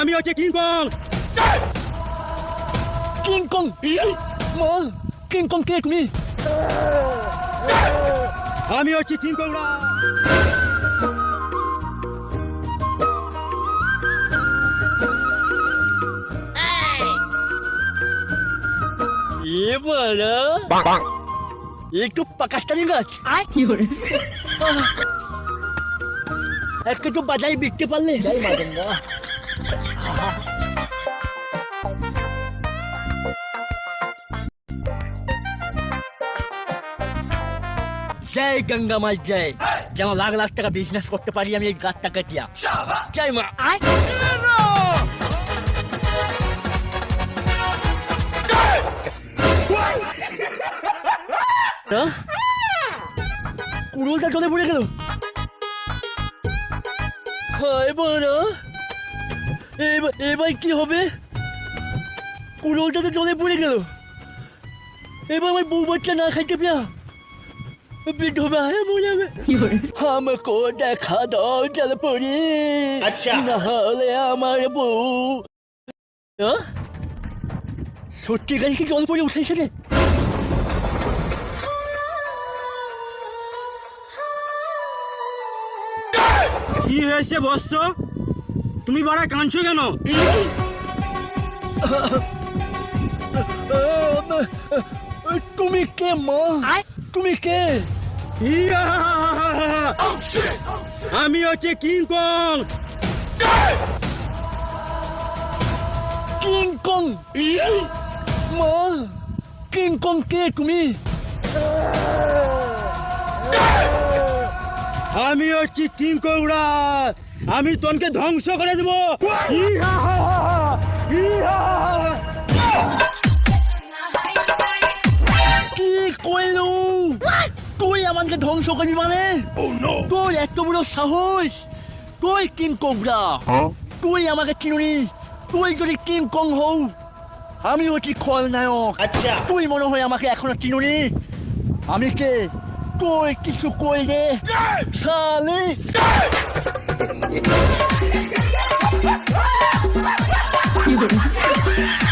আমি হচ্ছে King Kong King Kong মা কিংকং কে তুমি? আমি হচ্ছে কিংকং রা। এবারে একটু পাকাস্তানি গাছ। একটা তো বাজারে বিকতে পারলে? যাই মাগঙ্গা জয় গঙ্গা মাই জয়। যেন লাখ লাখ টাকা বিজনেস করতে পারি আমি এই গাছটা কাটিয়া। জয় মা? কুড়ুলটা চলে পড়ে গেল। হায় বাড়া। এবার এবার কি হবে? কুড়ুলটা তো জলে পড়ে গেল। এবার আমার বউ বাচ্চা না খাইতে পেয়া বিধবা আমাকে দেখা দাও জল পড়ি। আচ্ছা। না হলে আমার বউ? সত্যি গাড়ি কি জল পড়ে উঠেছে রে। কি হয়েছে বৎস? তুমি বাড়া কাঁদছো কেন? তুমি কে মা? তুমি কে? ইয়া! আমি হচ্ছে কিংকং কিংকং মা কিংকং কে তুমি? আমি হচ্ছি কিংকং রা আমি তোনকে ধ্বংস করে দেবো। ইহা! ইহা! কি কইলু? তুই আমাকে ধ্বংস করবি মানে? তোর এত বড় সাহস। তুই কিং কোবরা তুই আমাকে চিনুনি। তুই যদি কিং কং হও আমি হচ্ছি খলনায়ক। আচ্ছা। তুই মনে হয় আমাকে এখনও চিনুনি। আমি কে? তুই কিছু করলে শালি! You